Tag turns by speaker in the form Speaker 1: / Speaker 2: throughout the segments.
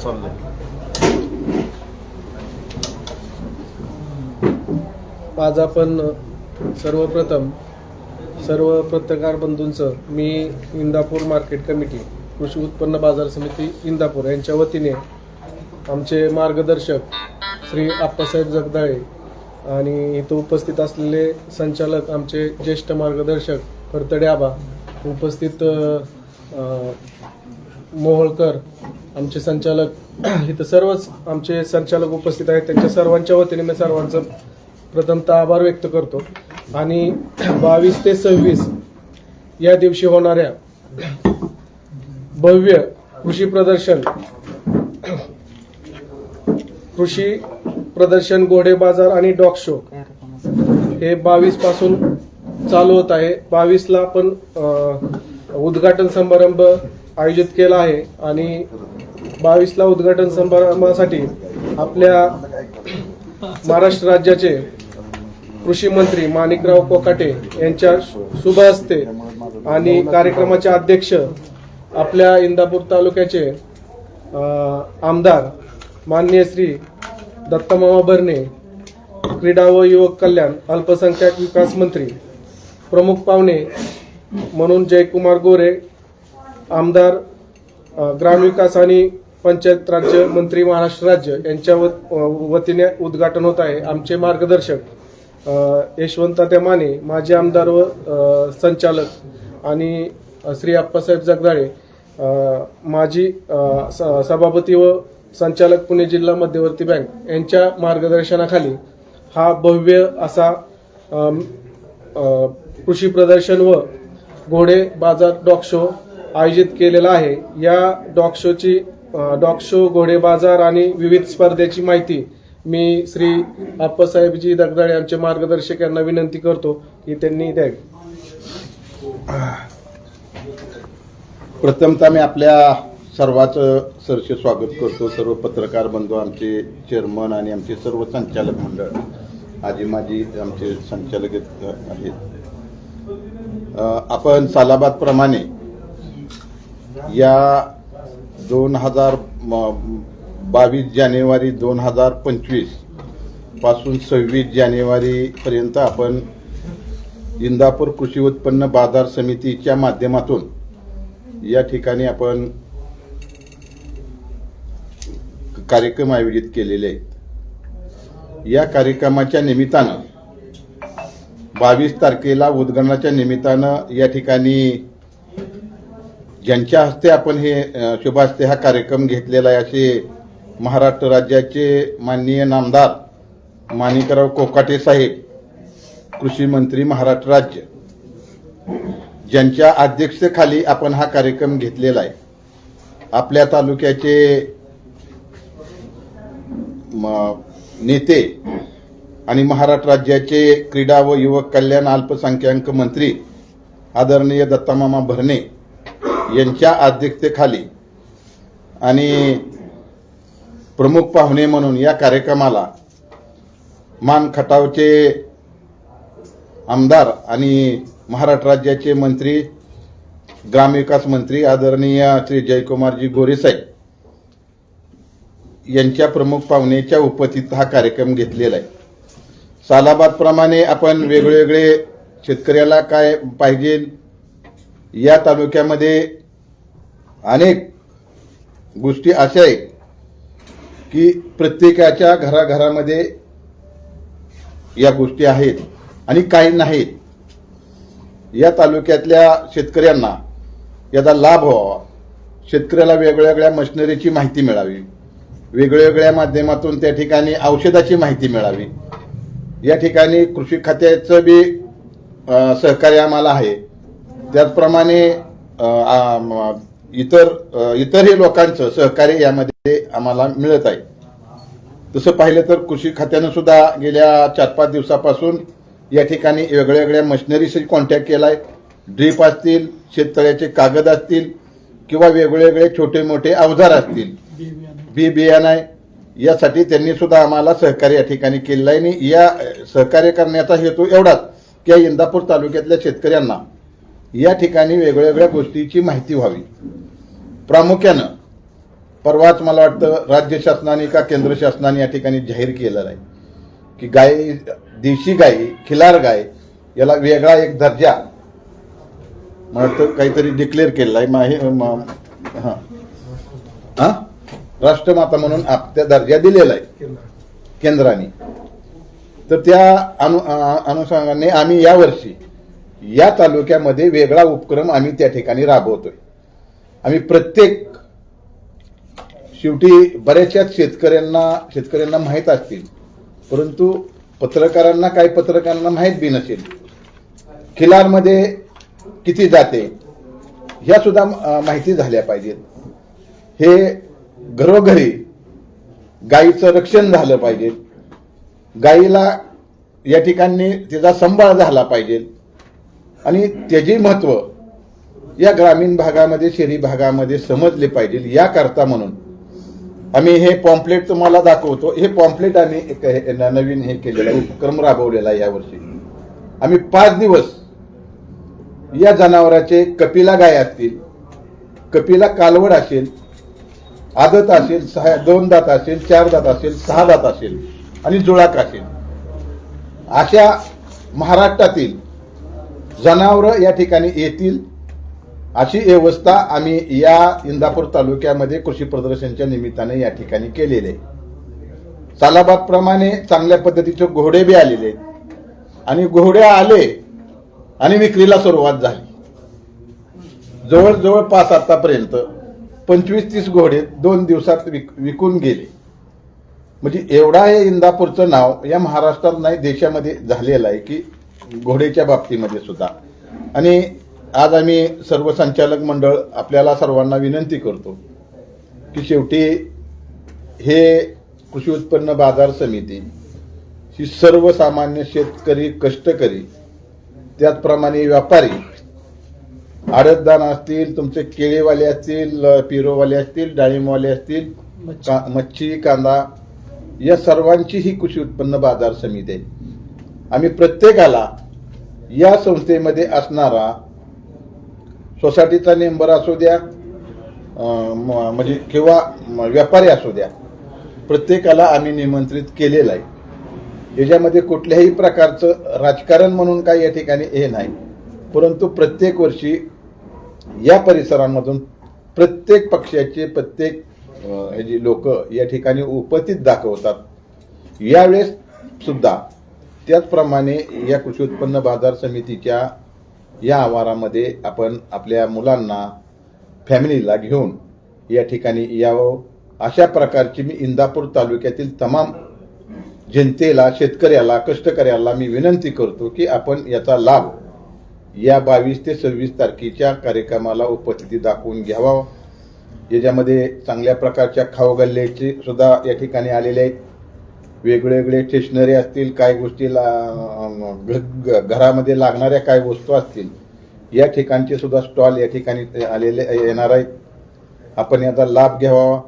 Speaker 1: चाललंय.
Speaker 2: आज आपण सर्वप्रथम सर्व पत्रकार बंधूंचं मी इंदापूर मार्केट कमिटी कृषी उत्पन्न बाजार समिती इंदापूर यांच्या वतीने आमचे मार्गदर्शक श्री आप्पासाहेब जगदाळे आणि इथं उपस्थित असलेले संचालक आमचे ज्येष्ठ मार्गदर्शक फरतडे आबा उपस्थित मोहळकर मोहोळकर आमचे संचालक इथं सर्वच आमचे संचालक उपस्थित आहेत. त्यांच्या सर्वांच्या वतीने मी सर्वांचं प्रथमतः आभार व्यक्त करतो. आणि बावीस ते सव्वीस या दिवशी होणाऱ्या भव्य कृषी प्रदर्शन कृषी प्रदर्शन घोडे बाजार आणि डॉग शो हे बावीसपासून चालू होत आहे. बावीसला आपण उद्घाटन समारंभ आयोजित केला आहे आणि बावीसला उद्घाटन समारंभासाठी आपल्या महाराष्ट्र राज्याचे कृषी मंत्री माणिकराव कोकाटे यांच्या शुभ हस्ते आणि कार्यक्रमाचे अध्यक्ष आपल्या इंदापूर तालुक्याचे आमदार माननीय श्री दत्तमामा भरणे क्रीडा व युवक कल्याण अल्पसंख्याक विकास मंत्री प्रमुख पाहुणे म्हणून जयकुमार गोरे आमदार ग्रामविकास आणि पंचायत राज्य मंत्री महाराष्ट्र राज्य यांच्या वतीने उद्घाटन होत आहे. आमचे मार्गदर्शक यशवंत त्या माने माजी आमदार व संचालक आणि श्री आप्पासाहेब जगदाळे माजी स- सभापती व संचालक पुणे जिल्हा मध्यवर्ती बँक यांच्या मार्गदर्शनाखाली हा भव्य असा कृषी प्रदर्शन व घोडे बाजार डॉग शो आयोजित केलेला आहे. या डॉग शोची डॉग शो घोडे बाजार आणि विविध स्पर्धेची माहिती मी श्री आप्पासाहेबजी दगदाळे यांचे मार्गदर्शक यांना विनंती करतो की त्यांनी द्यावी.
Speaker 1: प्रथमतः मी आपल्या सर्वांचं सरसे स्वागत करतो. सर्व पत्रकार बंधू आमचे चेअरमन आणि आमचे सर्व संचालक मंडळ. आजी माजी आमचे संचालक आहेत. आपण सालाबादप्रमाणे या दोन हजार बावीस जानेवारी दोन हजार पंचवीसपासून सव्वीस जानेवारीपर्यंत आपण इंदापूर कृषी उत्पन्न बाजार समितीच्या माध्यमातून या ठिकाणी आपण कार्यक्रम आयोजित केलेले आहेत. या कार्यक्रमाच्या निमित्तानं बावीस तारखेला उद्घाटनाच्या निमित्तानं या ठिकाणी ज्यांच्या हस्ते आपण हे अ, हा कार्यक्रम घेतलेला आहे असे महाराष्ट्र राज्याचे माननीय नामदार माणिकराव कोकाटे साहेब कृषी मंत्री महाराष्ट्र राज्य. ज्यांच्या अध्यक्षतेखाली आपण हा कार्यक्रम घेतलेला आहे. आपल्या तालुक्याचे म- नेते आणि महाराष्ट्र राज्याचे क्रीडा व युवक कल्याण अल्पसंख्याक मंत्री आदरणीय दत्तामामा भरणे यांच्या अध्यक्षतेखाली आणि प्रमुख पाहुणे म्हणून या कार्यक्रमाला मान खटावचे आमदार आणि महाराष्ट्र राज्याचे मंत्री ग्रामविकास मंत्री आदरणीय श्री जयकुमारजी गोरेसाहेब यांच्या प्रमुख पाहुण्याच्या उपस्थितीत हा कार्यक्रम घेतलेला आहे. सालाबादप्रमाणे आपण वेगवेगळे शेतकऱ्याला काय पाहिजे या तालुक्यामध्ये अनेक गोष्टी अशा आहेत की प्रत्येकाच्या घराघरामध्ये या गोष्टी आहेत आणि काही नाहीत. या तालुक्यातल्या शेतकऱ्यांना याचा लाभ व्हावा. शेतकऱ्याला वेगवेगळ्या मशिनरीची माहिती मिळावी. वेगवेगळ्या माध्यमातून त्या ठिकाणी औषधाची माहिती मिळावी. या ठिकाणी कृषी खात्याचं बी सहकार्य आम्हाला आहे. त्याचप्रमाणे इतर इतरही लोकांचं सहकार्य यामध्ये आम्हाला मिळत आहे. तसं पाहिलं तर कृषी खात्यानं सुद्धा गेल्या चार पाच दिवसापासून या ठिकाणी वेगळ्या वेगळ्या मशिनरीशी कॉन्टॅक्ट केलाय. ड्रीप असतील शेततळ्याचे कागद असतील किंवा वेगवेगळे छोटे मोठे अवजार असतील. बी बियाणं आहे. यासाठी त्यांनी सुद्धा आम्हाला सहकार्य या ठिकाणी केलेलं आहे. आणि या सहकार्य करण्याचा हेतू एवढाच की या इंदापूर तालुक्यातल्या शेतकऱ्यांना या ठिकाणी वेगवेगळ्या गोष्टीची माहिती व्हावी. प्रामुख्यानं परवाच मला वाटतं राज्य शासनाने का केंद्र शासनाने या ठिकाणी जाहीर केलेलं आहे की गाय देशी गाय खिलार गाय याला वेगळा एक दर्जा मला वाटतं काहीतरी डिक्लेअर केलेला आहे. मा- हे- म- हां. हां राष्ट्रमाता म्हणून आप- त्या दर्जा दिलेला आहे. केंद्राने. तर त्या अनु अनुषंगाने आम्ही यावर्षी या तालुक्यामध्ये वेगळा उपक्रम आम्ही त्या ठिकाणी राबवतोय. आम्ही प्रत्येक शेवटी बऱ्याचशा शेतकऱ्यांना शेतकऱ्यांना माहीत असतील. परंतु पत्रकारांना काही पत्रकारांना माहीत बी नसेल. खिलारमध्ये किती जाते ह्या सुद्धा माहिती झाल्या पाहिजेत. हे घरोघरी गायीचं रक्षण झालं पाहिजे. गायीला या ठिकाणी तिचा सांभाळ झाला पाहिजे. आणि त्याचे महत्त्व या ग्रामीण भागामध्ये शहरी भागामध्ये समजले पाहिजे याकरता म्हणून. आम्ही हे पॉम्पलेट तुम्हाला दाखवतो. हे पॉम्पलेट आम्ही एक हे- नवीन हे केलेलं उपक्रम राबवलेला आहे यावर्षी. आम्ही पाच दिवस या जनावराचे कपिला गाय असतील कपिला कालवड असेल आदत असेल सहा दोन दात असेल चार दात असेल सहा दात असेल आणि जुळाक असेल. अशा महाराष्ट्रातील जनावरं या ठिकाणी येतील अशी व्यवस्था आम्ही या इंदापूर तालुक्यामध्ये कृषी प्रदर्शनच्या निमित्ताने या ठिकाणी केलेले आहे. सालाबाद प्रमाणे चांगल्या पद्धतीचे घोडे बी आलेले आहेत. आणि घोडे आले आणि विक्रीला सुरुवात झाली. जवळजवळ पाच आतापर्यंत पंचवीस तीस घोडे दोन दिवसात विक विकून गेले. म्हणजे एवढा हे इंदापूरचं नाव या महाराष्ट्रात नाही देशामध्ये झालेलं आहे की घोडेच्या बाबतीमध्ये सुद्धा. आणि आज आम्ही सर्व संचालक मंडळ आपल्याला सर्वांना विनंती करतो की शेवटी हे कृषी उत्पन्न बाजार समिती ही सर्वसामान्य शेतकरी कष्टकरी त्याचप्रमाणे व्यापारी आडतदान असतील तुमचे केळीवाले असतील पिरोवाले असतील डाळिंबवाले असतील का- मच्छी कांदा या सर्वांची ही कृषी उत्पन्न बाजार समिती आहे. आम्ही प्रत्येकाला या संस्थेमध्ये असणारा सोसायटीचा मेंबर असू द्या म- म्हणजे किंवा म- व्यापारी असू द्या प्रत्येकाला आम्ही निमंत्रित केलेलं आहे. याच्यामध्ये कुठल्याही प्रकारचं राजकारण म्हणून काही या ठिकाणी हे नाही. परंतु प्रत्येक वर्षी या परिसरांमधून प्रत्येक पक्षाचे प्रत्येक जी लोक या ठिकाणी उपस्थित दाखवतात यावेळेस सुद्धा त्याचप्रमाणे या कृषी उत्पन्न बाजार समितीच्या या आवारामध्ये आपण आपल्या मुलांना फॅमिलीला घेऊन या ठिकाणी यावं. अशा प्रकारची मी इंदापूर तालुक्यातील तमाम जनतेला शेतकऱ्याला कष्टकऱ्याला मी विनंती करतो की आपण याचा लाभ या बावीस ते सव्वीस तारखेच्या कार्यक्रमाला उपस्थिती दाखवून घ्यावा. याच्यामध्ये चांगल्या प्रकारच्या खाऊगल्ल्याचे सुद्धा या ठिकाणी आलेले आहेत. वेगवेगळे स्टेशनरी असतील काय गोष्टी ला- घरामध्ये लागणाऱ्या काय वस्तू असतील या ठिकाणचे सुद्धा स्टॉल या ठिकाणी आलेले येणार आहेत. आपण याचा लाभ घ्यावा.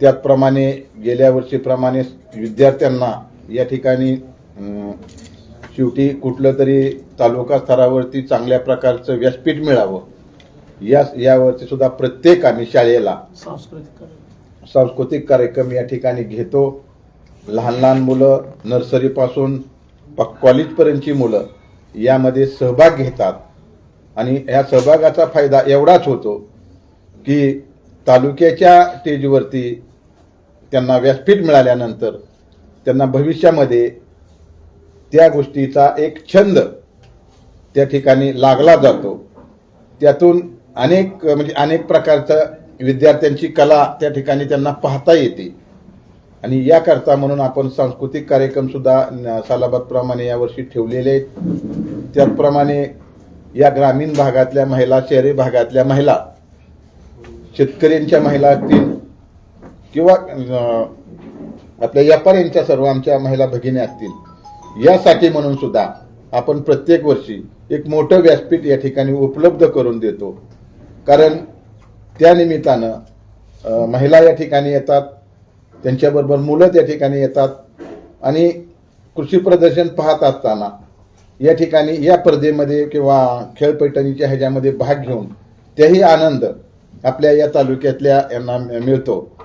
Speaker 1: त्याचप्रमाणे गेल्या वर्षीप्रमाणे विद्यार्थ्यांना या ठिकाणी शेवटी कुठलं तरी तालुका स्तरावरती चांगल्या प्रकारचं व्यासपीठ मिळावं. या यावरती सुद्धा प्रत्येक आम्ही शाळेला सांस्कृतिक कार्यक्रम या ठिकाणी घेतो. लहान लहान मुलं नर्सरीपासून कॉलेजपर्यंतची मुलं यामध्ये सहभाग घेतात. आणि या सहभागाचा फायदा एवढाच होतो की तालुक्याच्या स्टेजवरती त्यांना व्यासपीठ मिळाल्यानंतर त्यांना भविष्यामध्ये त्या गोष्टीचा एक छंद त्या ठिकाणी लागला जातो. त्यातून अनेक म्हणजे अनेक प्रकारचं विद्यार्थ्यांची कला त्या ठिकाणी त्यांना पाहता येते. आणि याकरता म्हणून आपण सांस्कृतिक कार्यक्रम सुद्धा सालाबादप्रमाणे यावर्षी ठेवलेले आहेत. त्याचप्रमाणे या ग्रामीण भागातल्या महिला शहरी भागातल्या महिला शेतकऱ्यांच्या महिला असतील किंवा आपल्या व्यापाऱ्यांच्या सर्व आमच्या महिला भगिनी असतील यासाठी म्हणून सुद्धा आपण प्रत्येक वर्षी एक मोठं व्यासपीठ या ठिकाणी उपलब्ध करून देतो. कारण त्यानिमित्तानं महिला या ठिकाणी येतात त्यांच्याबरोबर मुलं त्या ठिकाणी येतात आणि कृषी प्रदर्शन पाहत असताना या ठिकाणी या स्पर्धेमध्ये किंवा खेळपैठणीच्या ह्याच्यामध्ये भाग घेऊन तेही आनंद आपल्या या तालुक्यातल्या यांना मिळतो.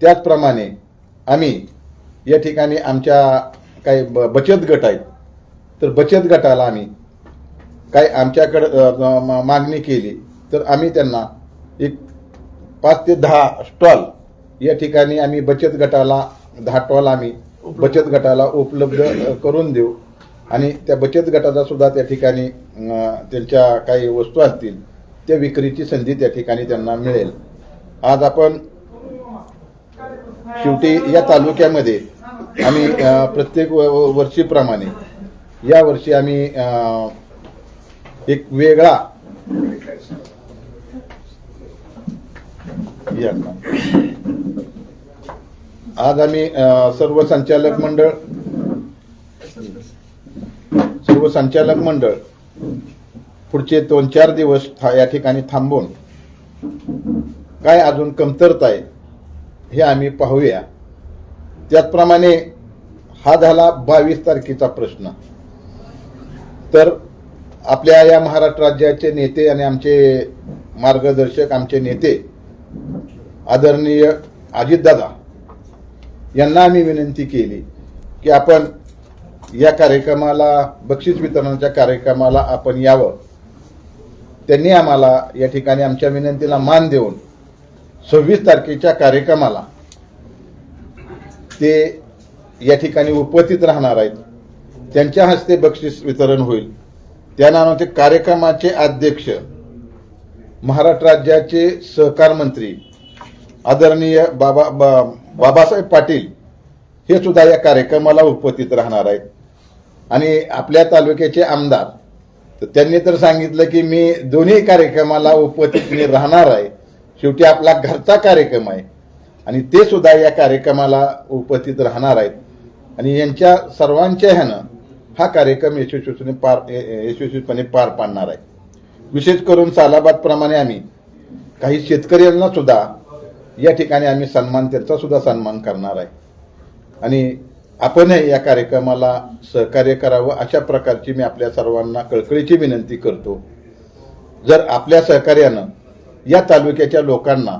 Speaker 1: त्याचप्रमाणे आम्ही या ठिकाणी आमच्या काही ब- बचत गट आहेत. तर बचत गटाला आम्ही काय आमच्याकडं मागणी केली. तर आम्ही त्यांना एक पाच ते दहा स्टॉल या ठिकाणी आम्ही बचत गटाला स्टॉल आम्ही बचत गटाला उपलब्ध करून देऊ. आणि त्या बचत गटाचा सुद्धा त्या ठिकाणी त्यांच्या काही वस्तू असतील त्या विक्रीची संधी त्या ठिकाणी त्यांना मिळेल. आज आपण शेवटी या तालुक्यामध्ये आम्ही प्रत्येक वर्षीप्रमाणे या वर्षी आम्ही एक वेगळा या. आज आम्ही सर्व संचालक मंडळ सर्व संचालक मंडळ पुढचे दोन चार दिवस था- या ठिकाणी थांबून काय अजून कमतरता आहे हे आम्ही पाहूया. त्याचप्रमाणे हा झाला बावीस तारखेचा प्रश्न. तर आपल्या या महाराष्ट्र राज्याचे नेते आणि आमचे मार्गदर्शक आमचे नेते आदरणीय अजितदादा यांना आम्ही विनंती केली की आपण या कार्यक्रमाला बक्षीस वितरणाच्या कार्यक्रमाला आपण यावं. त्यांनी आम्हाला या ठिकाणी आमच्या विनंतीला मान देऊन सव्वीस तारखेच्या कार्यक्रमाला ते या ठिकाणी उपस्थित राहणार आहेत. त्यांच्या हस्ते बक्षीस वितरण होईल. त्यानंतर कार्यक्रमाचे अध्यक्ष महाराष्ट्र राज्याचे सहकार मंत्री आदरणीय बाबा बा- बाबासाहेब पाटील हे सुद्धा या कार्यक्रमाला उपस्थित राहणार आहेत. आणि आपल्या तालुक्याचे आमदार तर त्यांनी तर सांगितलं की मी दोन्ही कार्यक्रमाला उपस्थित मी राहणार आहे. शेवटी आपला घरचा कार्यक्रम आहे. आणि ते सुद्धा या कार्यक्रमाला उपस्थित राहणार आहेत. आणि यांच्या सर्वांच्या ह्यानं हा कार्यक्रम यशस्वीपणे पार यशस्वीपणे पार पाडणार आहे. विशेष करून सालाबादप्रमाणे आम्ही काही शेतकऱ्यांना सुद्धा या ठिकाणी आम्ही सन्मान त्याचा सुद्धा सन्मान करणार आहे. आणि आपणही या कार्यक्रमाला सहकार्य करावं अशा प्रकारची मी आपल्या सर्वांना कळकळीची विनंती करतो. जर आपल्या सहकार्यानं या तालुक्याच्या लोकांना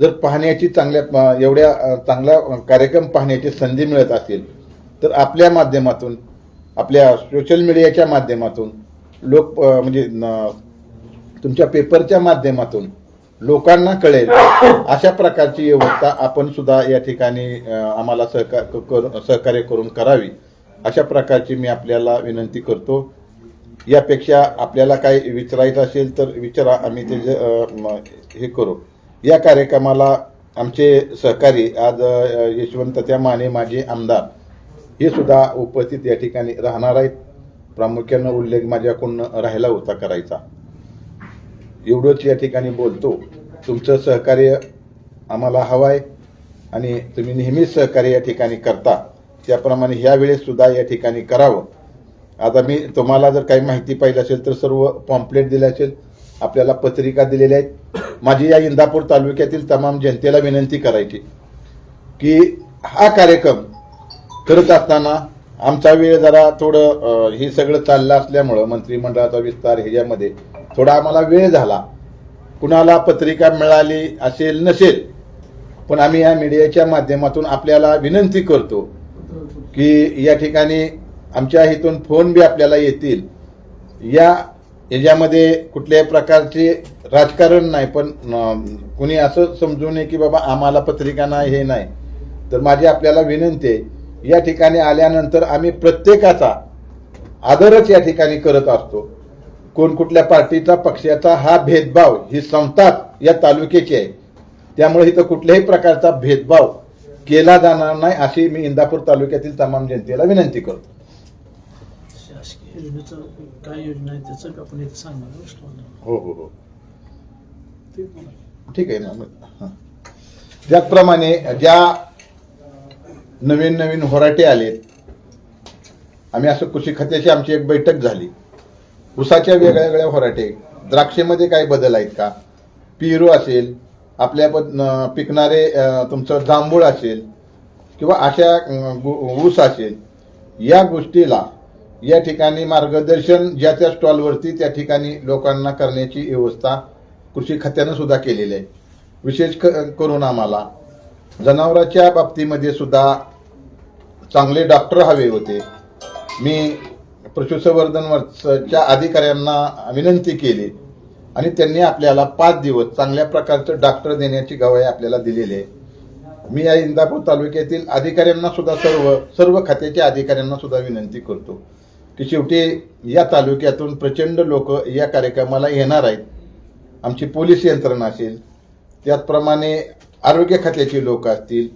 Speaker 1: जर पाहण्याची चांगल्या एवढ्या चांगला कार्यक्रम पाहण्याची संधी मिळत असेल तर आपल्या माध्यमातून आपल्या सोशल मीडियाच्या माध्यमातून लोक म्हणजे न- तुमच्या पेपरच्या माध्यमातून लोकांना कळेल. अशा प्रकारची व्यवस्था आपण सुद्धा या ठिकाणी आम्हाला सहकार करू- सहकार्य करून करावी. अशा प्रकारची मी आपल्याला विनंती करतो. यापेक्षा आपल्याला काही विचारायचं असेल तर विचारा आम्ही ते हे करू. या कार्यक्रमाला आमचे सहकारी आज यशवंत त्या माने माझे आमदार हे सुद्धा उपस्थित या ठिकाणी राहणार आहेत. प्रामुख्यानं उल्लेख माझ्याकडून राहिला होता करायचा. एवढंच या ठिकाणी बोलतो. तुमचं सहकार्य आम्हाला हवं आहे आणि तुम्ही नेहमीच सहकार्य या ठिकाणी करता. त्याप्रमाणे ह्या सुद्धा या ठिकाणी करावं. आता मी तुम्हाला जर काही माहिती पाहिजे असेल तर सर्व पॉम्पलेट दिले असेल आपल्याला पत्रिका दिलेल्या आहेत. माझी या इंदापूर तालुक्यातील तमाम जनतेला विनंती करायची की हा कार्यक्रम करत असताना आमचा वेळ जरा थोडं हे सगळं चाललं असल्यामुळं मंत्रिमंडळाचा विस्तार ह्याच्यामध्ये थोडा आम्हाला वेळ झाला. कुणाला पत्रिका मिळाली असेल नसेल पण आम्ही या मीडियाच्या माध्यमातून आपल्याला विनंती करतो की या ठिकाणी आमच्या इथून फोन बी आपल्याला येतील. या याच्यामध्ये कुठल्याही प्रकारचे राजकारण नाही पण कुणी असं समजू नये की बाबा आम्हाला पत्रिका नाही हे नाही. तर माझी आपल्याला विनंती आहे या ठिकाणी आल्यानंतर आम्ही प्रत्येकाचा आदरच या ठिकाणी करत असतो. कोण कुठल्या पार्टीचा पक्षाचा हा भेदभाव ही समता या तालुक्याची आहे. त्यामुळे इथं कुठल्याही प्रकारचा भेदभाव केला जाणार नाही अशी मी इंदापूर तालुक्यातील तमाम जनतेला विनंती करतो.
Speaker 3: काय योजना आहे त्याचं आपण इथे सांगणार असतो
Speaker 1: हो हो हो. ठीक आहे ना. त्याचप्रमाणे ज्या नवीन नवीन होराटे आलेत आम्ही असं कृषी खात्याची आमची एक बैठक झाली. ऊसाच्या वेगळ्या वेगळ्या होराटे द्राक्षेमध्ये काही बदल आहेत का? पेरू असेल आपल्या पिकणारे तुमचं जांभूळ असेल किंवा अशा गु- ऊस असेल या गोष्टीला या ठिकाणी मार्गदर्शन ज्या त्या स्टॉलवरती त्या ठिकाणी लोकांना करण्याची व्यवस्था कृषी खात्यानं सुद्धा केलेली आहे. विशेष क- करून आम्हाला जनावराच्या बाबतीमध्ये सुद्धा चांगले डॉक्टर हवे होते. मी पशुसंवर्धन वर्षाच्या अधिकाऱ्यांना विनंती केली आणि त्यांनी आपल्याला पाच दिवस चांगल्या प्रकारचं डॉक्टर देण्याची गवाही आपल्याला दिलेली आहे. मी या इंदापूर तालुक्यातील अधिकाऱ्यांना सुद्धा सर्व सर्व खात्याच्या अधिकाऱ्यांना सुद्धा विनंती करतो की शेवटी या तालुक्यातून प्रचंड लोक या कार्यक्रमाला येणार आहेत. आमची पोलीस यंत्रणा असेल त्याचप्रमाणे आरोग्य खात्याचे लोक असतील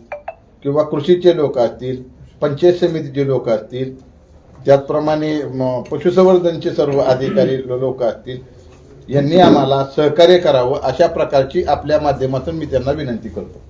Speaker 1: किंवा कृषीचे लोक असतील पंचायत समितीचे लोक असतील त्याचप्रमाणे पशुसंवर्धनचे सर्व अधिकारी लोक असतील यांनी आम्हाला सहकार्य करावं अशा प्रकारची आपल्या माध्यमातून मी त्यांना विनंती करतो.